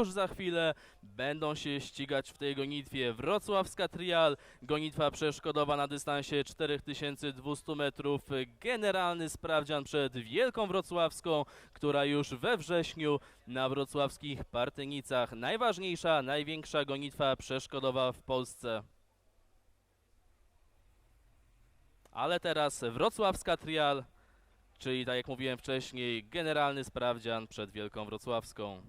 Już za chwilę będą się ścigać w tej gonitwie Wrocławska Trial, gonitwa przeszkodowa na dystansie 4200 metrów, generalny sprawdzian przed Wielką Wrocławską, która już we wrześniu na wrocławskich Partynicach. Najważniejsza, największa gonitwa przeszkodowa w Polsce. Ale teraz Wrocławska Trial, czyli tak jak mówiłem wcześniej, generalny sprawdzian przed Wielką Wrocławską.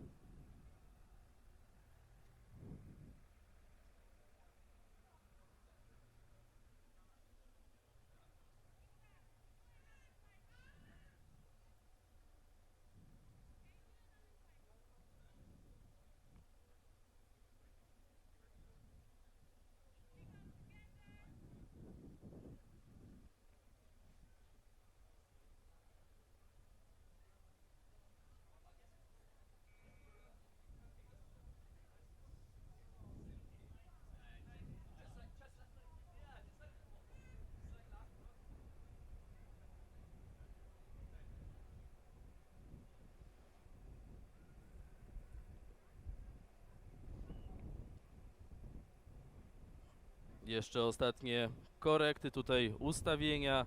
Jeszcze ostatnie korekty tutaj ustawienia.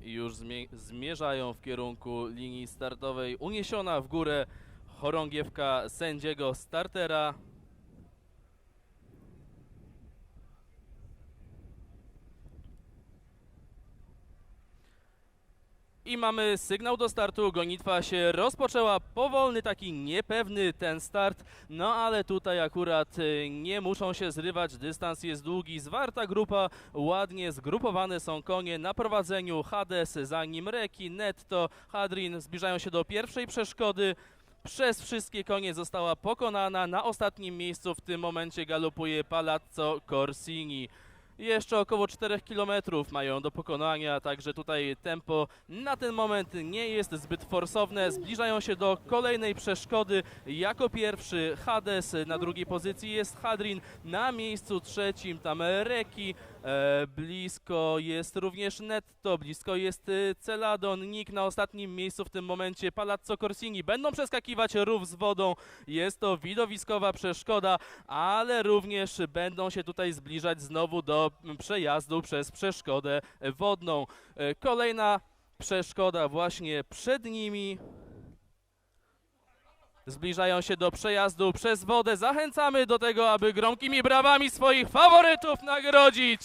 I już zmie- zmierzają w kierunku linii startowej. Uniesiona w górę chorągiewka sędziego startera. I mamy sygnał do startu. Gonitwa się rozpoczęła. Powolny, taki niepewny ten start. No ale tutaj akurat y, nie muszą się zrywać. Dystans jest długi. Zwarta grupa. Ładnie zgrupowane są konie na prowadzeniu. Hades, za nim Reki, Netto, Hadrin zbliżają się do pierwszej przeszkody. Przez wszystkie konie została pokonana. Na ostatnim miejscu w tym momencie galopuje Palazzo Corsini. Jeszcze około 4 km mają do pokonania, także tutaj tempo na ten moment nie jest zbyt forsowne. Zbliżają się do kolejnej przeszkody. Jako pierwszy Hades, na drugiej pozycji jest Hadrin, na miejscu trzecim tam Reki, blisko jest również Netto, blisko jest e, Celadon, Nick na ostatnim miejscu w tym momencie Palazzo Corsini. Będą przeskakiwać rów z wodą, jest to widowiskowa przeszkoda, ale również będą się tutaj zbliżać znowu do przejazdu przez przeszkodę wodną. E, Kolejna przeszkoda właśnie przed nimi. Zbliżają się do przejazdu przez wodę. Zachęcamy do tego, aby gromkimi brawami swoich faworytów nagrodzić.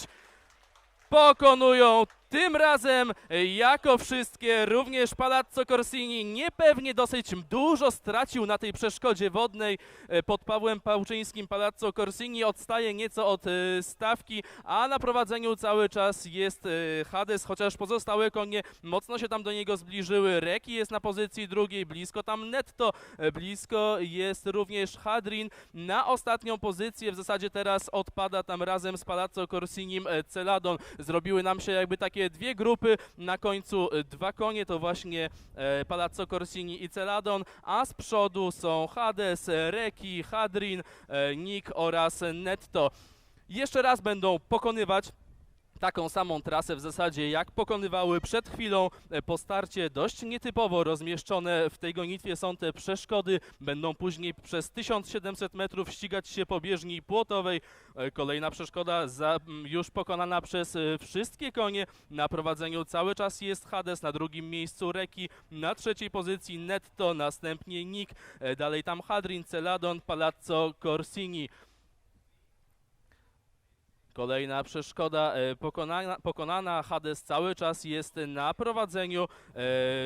Pokonują tym razem e, jako wszystkie również Palazzo Corsini niepewnie dosyć dużo stracił na tej przeszkodzie wodnej e, pod Pawłem Pałczyńskim. Palazzo Corsini odstaje nieco od e, stawki, a na prowadzeniu cały czas jest Hades, chociaż pozostałe konie mocno się tam do niego zbliżyły. Reki jest na pozycji drugiej, blisko tam Netto, blisko jest również Hadrin. Na ostatnią pozycję w zasadzie teraz odpada tam razem z Palazzo Corsinim Celadon. Zrobiły nam się jakby takie dwie grupy, na końcu e, dwa konie to właśnie e, Palazzo Corsini i Celadon, a z przodu są Hades, Reki, Hadrin, e, Nick oraz Netto. Jeszcze raz będą pokonywać taką samą trasę w zasadzie jak pokonywały przed chwilą e, po starcie. Dość nietypowo rozmieszczone w tej gonitwie są te przeszkody. Będą później przez 1700 metrów ścigać się po bieżni płotowej. E, Kolejna przeszkoda za, już pokonana przez e, wszystkie konie. Na prowadzeniu cały czas jest Hades, na drugim miejscu Reki, na trzeciej pozycji Netto, następnie Nick, dalej tam Hadrin, Celadon, Palazzo Corsini. Kolejna przeszkoda e, pokonana, pokonana. Hades cały czas jest na prowadzeniu.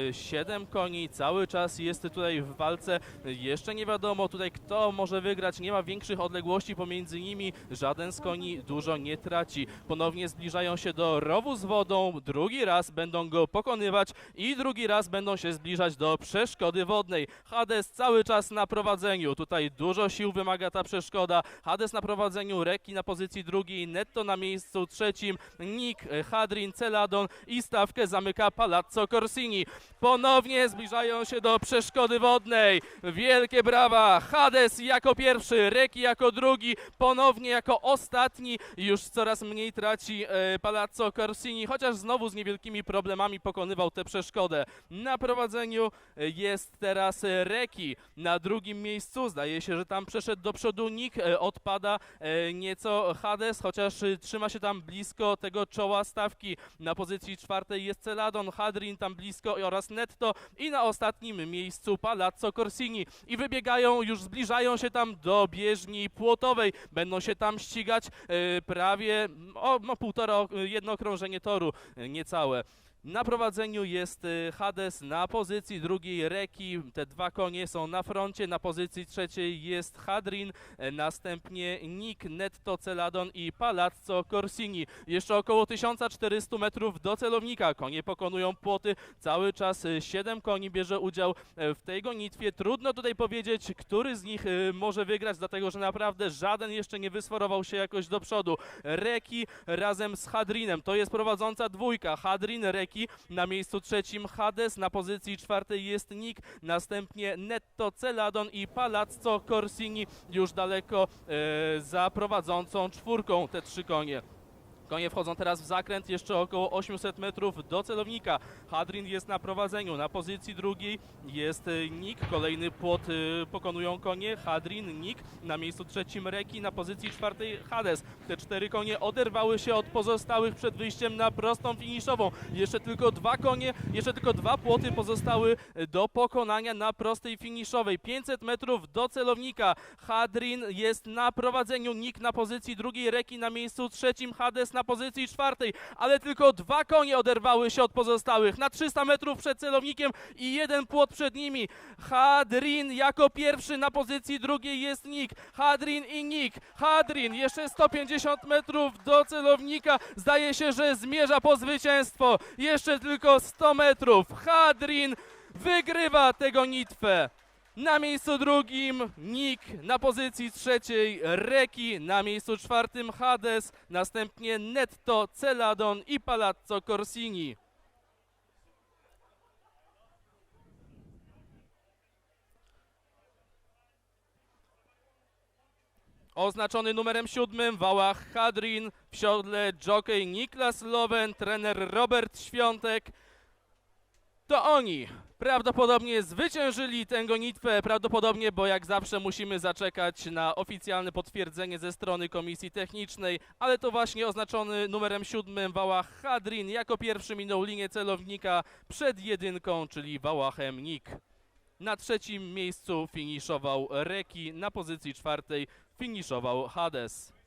E, Siedem koni cały czas jest tutaj w walce. Jeszcze nie wiadomo tutaj kto może wygrać. Nie ma większych odległości pomiędzy nimi. Żaden z koni dużo nie traci. Ponownie zbliżają się do rowu z wodą. Drugi raz będą go pokonywać i drugi raz będą się zbliżać do przeszkody wodnej. Hades cały czas na prowadzeniu. Tutaj dużo sił wymaga ta przeszkoda. Hades na prowadzeniu, Reki na pozycji drugiej, netto na miejscu trzecim, Nick, e, Hadrin, Celadon i stawkę zamyka Palazzo Corsini. Ponownie zbliżają się do przeszkody wodnej. Wielkie brawa! Hades jako pierwszy, Reki jako drugi, ponownie jako ostatni. Już coraz mniej traci e, Palazzo Corsini, chociaż znowu z niewielkimi problemami pokonywał tę przeszkodę. Na prowadzeniu e, jest teraz Reki. Na drugim miejscu zdaje się, że tam przeszedł do przodu Nick, odpada nieco Hades, chociaż e, trzyma się tam blisko tego czoła stawki. Na pozycji czwartej jest Celadon, Hadrin tam blisko oraz Netto i na ostatnim miejscu Palazzo Corsini. I wybiegają, już zbliżają się tam do bieżni płotowej. Będą się tam ścigać e, prawie o, no, półtora, ok- jedno okrążenie toru, niecałe. Na prowadzeniu jest e, Hades, na pozycji drugiej Reki, te dwa konie są na froncie, na pozycji trzeciej jest Hadrin, e, następnie Nick, Netto, Celadon i Palazzo Corsini. Jeszcze około 1400 metrów do celownika, konie pokonują płoty, cały czas 7 koni bierze udział e, w tej gonitwie. Trudno tutaj powiedzieć, który z nich e, może wygrać, dlatego że naprawdę żaden jeszcze nie wysforował się jakoś do przodu. Reki razem z Hadrinem, to jest prowadząca dwójka, Hadrin, Reki, na miejscu trzecim Hades, na pozycji czwartej jest Nick, następnie Netto, Celadon i Palazzo Corsini już daleko e, za prowadzącą czwórką te trzy konie. Konie wchodzą teraz w zakręt, jeszcze około 800 metrów do celownika. Hadrin jest na prowadzeniu, na pozycji drugiej jest e, Nick, kolejny płot e, pokonują konie, Hadrin, Nick, na miejscu trzecim Reki, na pozycji czwartej Hades. Te cztery konie oderwały się od pozostałych przed wyjściem na prostą finiszową. Jeszcze tylko dwa konie, jeszcze tylko dwa płoty pozostały e, do pokonania na prostej finiszowej. 500 metrów do celownika. Hadrin jest na prowadzeniu, Nick na pozycji drugiej, Reki na miejscu trzecim, Hades na pozycji czwartej, ale tylko dwa konie oderwały się od pozostałych. Na 300 metrów przed celownikiem i jeden płot przed nimi. Hadrin jako pierwszy na pozycji drugiej jest Nick. Hadrin i Nick. Hadrin jeszcze 150 metrów do celownika. Zdaje się, że zmierza po zwycięstwo. Jeszcze tylko 100 metrów. Hadrin wygrywa tę gonitwę. Na miejscu drugim Nick, na pozycji trzeciej Reki, na miejscu czwartym Hades, następnie Netto, Celadon i Palazzo Corsini. Oznaczony numerem siódmym Wałach Hadrin, w siodle jockey Niklas Lowen, trener Robert Świątek. To oni prawdopodobnie zwyciężyli tę gonitwę, prawdopodobnie, bo jak zawsze musimy zaczekać na oficjalne potwierdzenie ze strony komisji technicznej, ale to właśnie oznaczony numerem siódmym Wałach Hadrin jako pierwszy minął linię celownika przed jedynką, czyli Wałachem Nick. Na trzecim miejscu finiszował Reki, na pozycji czwartej finiszował Hades.